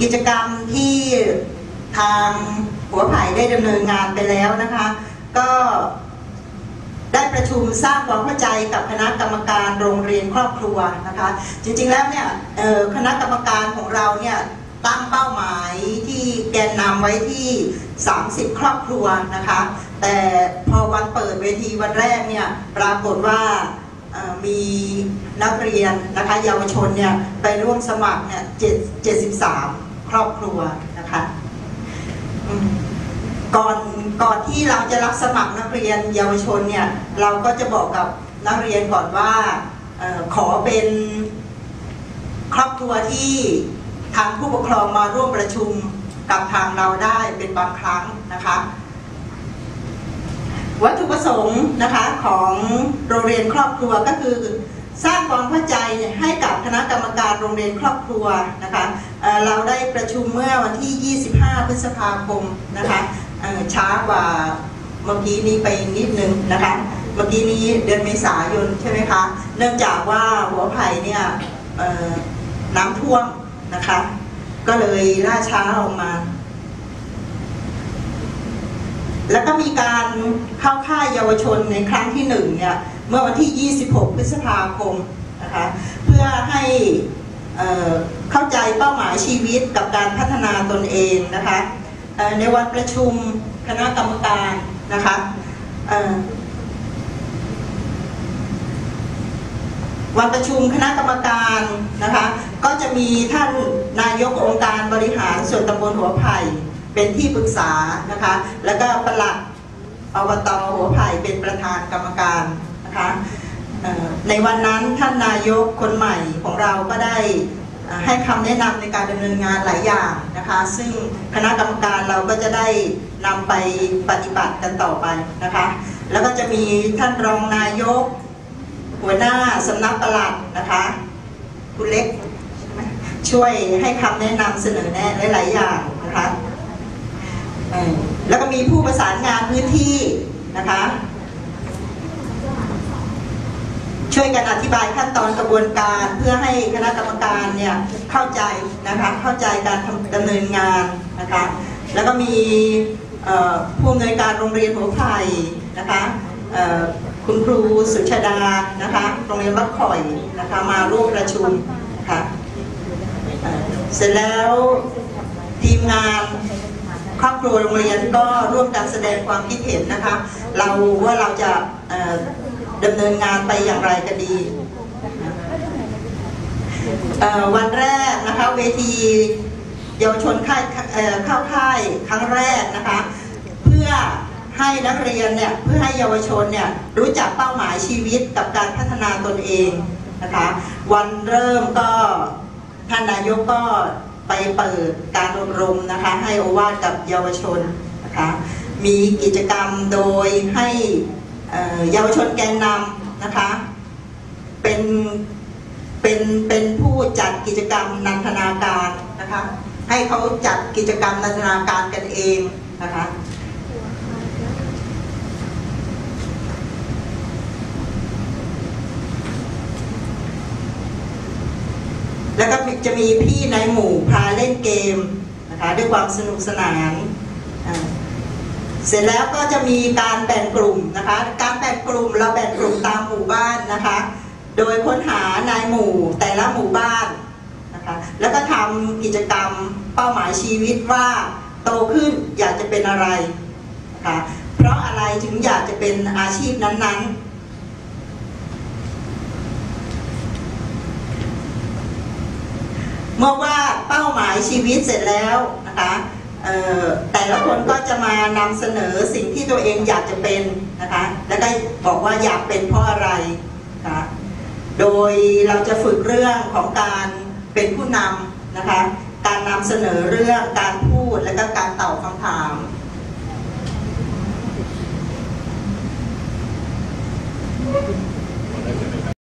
กิจกรรมที่ทางหัวไผ่ได้ดำเนินงานไปแล้วนะคะ ก็ได้ประชุมสร้างความเข้าใจกับคณะกรรมการโรงเรียนครอบครัวนะคะ จริงๆแล้วเนี่ยคณะกรรมการของเราเนี่ยตั้งเป้าหมายที่แกนนำไว้ที่ 30 ครอบครัวนะคะ แต่พอวันเปิดเวทีวันแรกเนี่ยปรากฏว่า มีนักเรียนนะคะเยาวชนเนี่ยไปร่วมสมัครเนี่ย7 73ครอบครัวนะคะก่อนก่อนที่เราจะรับสมัครนักเรียนเยาวชนเนี่ยเราก็จะบอกกับนักเรียนก่อนว่าออขอเป็นครอบครัวที่ทางผู้ปกครองมาร่วมประชุมกับทางเราได้เป็นบางครั้งนะคะ วัตถุประสงค์นะคะของโรงเรียนครอบครัวก็คือสร้างความเข้าใจให้กับคณะกรรมการโรงเรียนครอบครัวนะคะเเราได้ประชุมเมื่อวันที่ 25 พฤษภาคมนะคะช้ากว่าเมื่อกี้นี้ไปนิดนึงนะคะ เมื่อกี้นี้เดือนเมษายนใช่ไหมคะ เนื่องจากว่าหัวไผ่เนี่ยน้ำท่วมนะคะ ก็เลยล่าช้าออกมา แล้วก็มีการเข้าค่ายเยาวชนในครั้งที่หนึ่งเนี่ยเมื่อวันที่ 26 พฤษภาคมนะคะเพื่อให้เอ่อเข้าใจเป้าหมายชีวิตกับการพัฒนาตนเองนะคะในวันประชุมคณะกรรมการนะคะวันประชุมคณะกรรมการนะคะ ก็จะมีท่านนายกองค์การบริหารส่วนตำบลหัวไผ่ เป็นที่ปรึกษานะคะ แล้วก็ประหลัดอบตหัวไผ่เป็นประธานกรรมการนะคะในวันนั้นท่านนายกคนใหม่ของเราก็ได้ให้คำแนะนำในการดำเนินงานหลายอย่างนะคะ ซึ่งคณะกรรมการเราก็จะได้นำไปปฏิบัติกันต่อไปนะคะ แล้วก็จะมีท่านรองนายก หัวหน้าสำนักปลัดนะคะคุณเล็กช่วยให้คำแนะนำเสนอแนะหลาย ๆ อย่างนะคะ แล้วก็มีผู้ประสานงานพื้นที่นะคะ ช่วยกันอธิบายขั้นตอนกระบวนการเพื่อให้คณะกรรมการเนี่ยเข้าใจนะคะเข้าใจการดำเนินงานนะคะแล้วก็มีผู้อำนวยการโรงเรียนหัวไผ่นะคะคุณครูสุชาดานะคะโรงเรียนวัดข่อยนะคะมาร่วมประชุมะคะเอ่อเสร็จแล้วทีมงาน ครอบครัวโรงเรียนก็ร่วมกันแสดงความคิดเห็นนะคะ เราว่าเราจะดำเนินงานไปอย่างไรกันดี วันแรกนะคะเวทีเยาวชนค่ายเข้าค่ายครั้งแรกนะคะ เพื่อให้นักเรียนเนี่ยเพื่อให้เยาวชนเนี่ยรู้จักเป้าหมายชีวิตกับการพัฒนาตนเองนะคะ วันเริ่มก็ท่านนายกก็ ไปเปิดการอบรมนะคะ ให้โอวาทกับเยาวชนนะคะมีกิจกรรมโดยให้เอ่อเยาวชนแกนนำนะคะเป็นเป็นเป็นผู้จัดกิจกรรมนันทนาการนะคะให้เขาจัดกิจกรรมนันทนาการกันเองนะคะ แล้วก็จะมีพี่ในหมู่พาเล่นเกมนะคะด้วยความสนุกสนานเสร็จแล้วก็จะมีการแบ่งกลุ่มนะคะ การแบ่งกลุ่มเราแบ่งกลุ่มตามหมู่บ้านนะคะ โดยค้นหานายหมู่แต่ละหมู่บ้านนะคะ แล้วก็ทำกิจกรรมเป้าหมายชีวิตว่าโตขึ้นอยากจะเป็นอะไรนะคะ เพราะอะไรถึงอยากจะเป็นอาชีพนั้นๆ เมื่อว่าเป้าหมายชีวิตเสร็จแล้วนะคะแต่ละคนก็จะมานำเสนอสิ่งที่ตัวเองอยากจะเป็นนะคะแล้วก็บอกว่าอยากเป็นเพราะอะไรนะคะโดยเราจะฝึกเรื่องของการเป็นผู้นำนะคะการนำเสนอเรื่องการพูดและก็